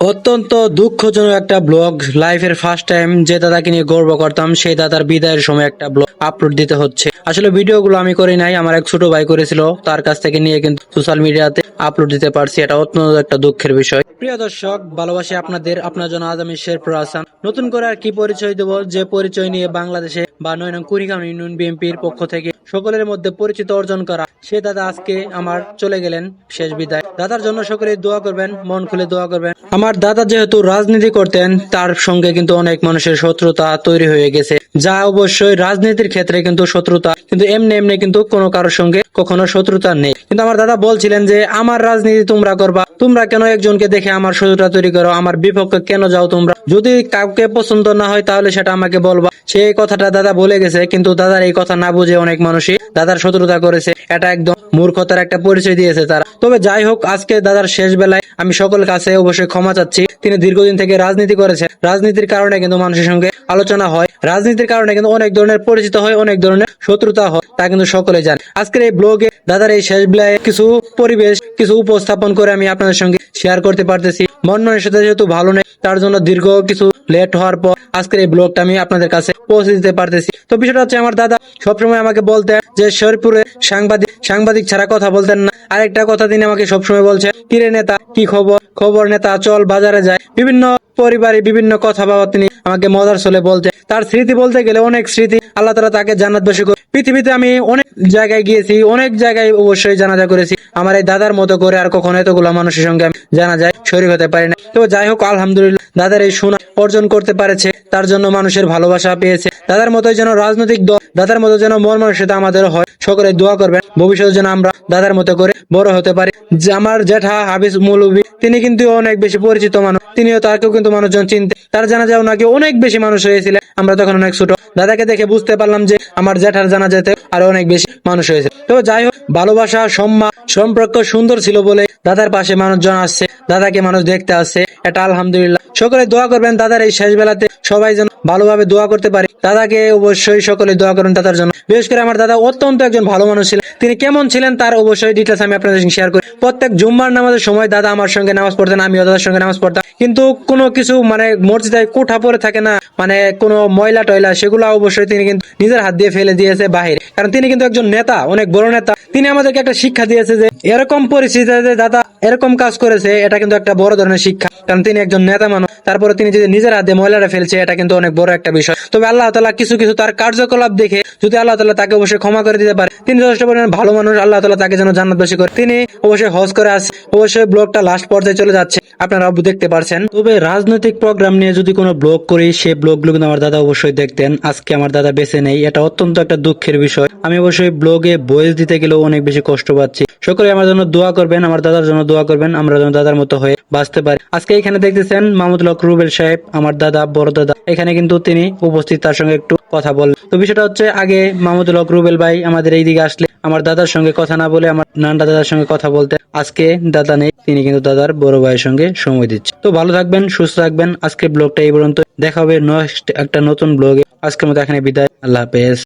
অত্যন্ত দুঃখজনক একটা ব্লগ। লাইফের ফার্স্ট টাইম যে দাদাকে নিয়ে গর্ব করতাম, সেই দাদার বিদায়ের সময় একটা ব্লগ আপলোড দিতে হচ্ছে। আসলে ভিডিওগুলো আমি করি নাই, আমার এক ছোট ভাই করেছিল, তার কাছ থেকে নিয়ে কিন্তু সোশ্যাল মিডিয়াতে আপলোড দিতে পারছি, এটা অত্যন্ত একটা দুঃখের বিষয়। প্রিয় দর্শক, ভালোবাসি আপনাদের, আপনার জন্য আজ আমি শেরপুর হাসান নতুন করে আর কি পরিচয় দেব? যে পরিচয় নিয়ে বাংলাদেশে বা নয় নং কুড়িগ্রাম ইউনিয়ন বিএনপির পক্ষ থেকে সকলের মধ্যে পরিচিত অর্জন করা, সে দাদা আজকে আমার চলে গেলেন শেষ বিদায়। দাদার জন্য সকলে দোয়া করবেন, মন খুলে দোয়া করবেন। আমার দাদা যেহেতু রাজনীতি করতেন, তার সঙ্গে কিন্তু অনেক মানুষের শত্রুতা তৈরি হয়ে গেছে। যা অবশ্যই রাজনীতির ক্ষেত্রে কিন্তু শত্রুতা, কিন্তু এমনি এমনি কিন্তু কোনো কারোর সঙ্গে কখনো শত্রুতা নেই। কিন্তু আমার দাদা বলছিলেন যে, আমার রাজনীতি তোমরা করবা, তোমরা কেন একজনকে দেখে আমার শত্রুতা তৈরি করো? আমার বিপক্ষে কেন যাও তোমরা? যদি কাউকে পছন্দ না হয়, তাহলে সেটা আমাকে বলবা। সেই কথাটা দাদা বলে গেছে, কিন্তু দাদার এই কথা না বুঝে অনেক মানুষই দাদার শত্রুতা করেছে। এটা একদম মূর্খতার একটা পরিচয় দিয়েছে তারা। তবে যাই হোক, আজকে দাদার শেষ বেলায় আমি সকল কাছে অবশ্যই ক্ষমা চাচ্ছি তিনি দীর্ঘদিন থেকে রাজনীতি করেছেন। রাজনীতির কারণে কিন্তু মানুষের সঙ্গে আলোচনা হয়। রাজনীতির কারণে কিন্তু অনেক ধরনের পরিচিত হয়, অনেক ধরনের শত্রুতা হয়, তা কিন্তু সকলে জান। আজকের এই ব্লগে দাদার এই শেষ বেলায় কিছু পরিবেশ, কিছু উপস্থাপন করে আমি আপনাদের সঙ্গে শেয়ার করতে পারতেছি। মন মনের সাথে যেহেতু ভালো নেই, তার জন্য দীর্ঘ কিছু লেট হওয়ার পর আজকের এই ব্লগটা আমি আপনাদের কাছে পৌঁছে দিতে পারতেছি। তো বিষয়টা হচ্ছে আমার দাদা সবসময় আমাকে বলতেন যে শরীরপুরে সাংবাদিক সাংবাদিক ছাড়া কথা বলতেন না। আরেকটা কথা তিনি আমাকে সবসময় বলছেন, কিরে নেতা, কি খবর? খবর, নেতা, চল বাজারে যায় বিভিন্ন পরিবারে বিভিন্ন কথা বাবা তিনি আমাকে মজার চলে বলতে তার স্মৃতি বলতে গেলে অনেক স্মৃতি আল্লাহ তালা তাকে জান্নাত বসে পৃথিবীতে আমি অনেক জায়গায় গিয়েছি, অনেক জায়গায় অবশ্যই জানাজা করেছি। আমার এই দাদার মতো করে আর কখনো এতগুলো মানুষের সঙ্গে আমি জানা যায় শরীর হতে পারি না তো যাই হোক, আলহামদুলিল্লাহ, দাদার এই সুনাম অর্জন করতে পারেছে, তার জন্য মানুষের ভালোবাসা পেয়েছে। দাদার মতো যেন রাজনৈতিক দল, দাদার মতো যেন মন মানুষের আমাদের হয়, সকলে দোয়া করবেন, ভবিষ্যতে যেন আমরা দাদার মতো করে বড় হতে পারি। আমার জেঠা হাবিজ মৌলবী তিনি কিন্তু অনেক বেশি পরিচিত মানুষ, তিনিও তাকেও কিন্তু মানুষজন চিনতে তার জানা যাও নাকি অনেক বেশি মানুষ হয়েছিলেন। আমরা তখন অনেক ছোট। দাদাকে দেখে বুঝতে পারলাম যে আমার জ্যাঠার জানা যেতে আরও অনেক বেশি মানুষ হয়েছে। তো যাই হোক, ভালোবাসা, সম্মান, সম্পর্ক সুন্দর ছিল বলে দাদার পাশে মানুষজন আসছে, দাদাকে মানুষ দেখতে আসছে। এটা আলহামদুলিল্লাহ। সকলে দোয়া করবেন দাদার এই শেষ বেলাতে সবাই যেন ভালোভাবে দোয়া করতে পারে। দাদাকে অবশ্যই সকলে দোয়া করেন দাদার জন্য। বিশেষ করে আমার দাদা অত্যন্ত একজন ভালো মানুষ ছিলেন। তিনি কেমন ছিলেন তার অবশ্যই ডিটেলস আমি আপনাদের সঙ্গে শেয়ার করি। প্রত্যেক জুম্মার নামাজের সময় দাদা আমার সঙ্গে নামাজ পড়তেন, আমিও দাদার সঙ্গে নামাজ পড়তাম। কিন্তু কোনো কিছু মানে মসজিদে কোঠা পরে থাকে না মানে কোনো ময়লা টয়লা সেগুলো অবশ্যই তিনি কিন্তু নিজের হাত দিয়ে ফেলে দিয়েছে বাহিরে। কারণ তিনি কিন্তু একজন নেতা, অনেক বড় নেতা। তিনি আমাদেরকে একটা শিক্ষা দিয়েছে যে এরকম পরিস্থিতিতে দাদা এরকম কাজ করেছে, এটা কিন্তু একটা বড় ধরনের শিক্ষা। কারণ তিনি একজন নেতা মানুষ। তারপরে তিনি যদি নিজের হাতে ময়লাটা ফেলছে, এটা কিন্তু অনেক বড় একটা বিষয়। তবে আল্লাহ তালা কিছু কিছু তার কার্যকলাপ দেখে যদি আল্লাহ তালা তাকে অবশ্যই ক্ষমা করে দিতে পারে, তিনি যথেষ্ট পরিমাণ ভালো মানুষ, আল্লাহ তালা তাকে যেন জান্নাতবাসী করে। তিনি অবশ্যই হজ করে আসছে অবশ্যই ব্লগটা লাস্ট পর্যায়ে চলে যাচ্ছে। আপনারা দেখতে পারছেন। তবে রাজনৈতিক প্রোগ্রাম নিয়ে যদি কোনো ব্লগ করি সেই ব্লগগুলো কিন্তু আমার দাদা অবশ্যই দেখতেন। আজকে আমার দাদা বেঁচে নেই, এটা অত্যন্ত একটা দুঃখের বিষয়। আমি অবশ্যই ব্লগে বয়স দিতে গেলেও অনেক বেশি কষ্ট পাচ্ছি। সকলে আমার জন্য দোয়া করবেন, আমার দাদার জন্য দোয়া করবেন, আমরা যেন দাদার মতো হয়ে বাঁচতে পারি। আজকে এখানে দেখতেছেন মাহমুদ লক রুবেল সাহেব, আমার দাদা, বড় দাদা। এখানে কিন্তু তিনি উপস্থিত, তার সঙ্গে একটু কথা বললেন। তো বিষয়টা হচ্ছে, আগে মাহমুদ লক রুবেল ভাই আমাদের এই দিকে আসলে, আমার দাদার সঙ্গে কথা না বলে, আমার নান্ডা দাদার সঙ্গে কথা বলতে। আজকে দাদা নেই, তিনি কিন্তু দাদার বড় ভাইয়ের সঙ্গে সময় দিচ্ছে। তো ভালো থাকবেন, সুস্থ থাকবেন। আজকে ব্লগটা এই পর্যন্ত দেখা হবে নেক্সট একটা নতুন ব্লগে। আজকের মতো এখানে বিদায়। আল্লাহ হাফেজ।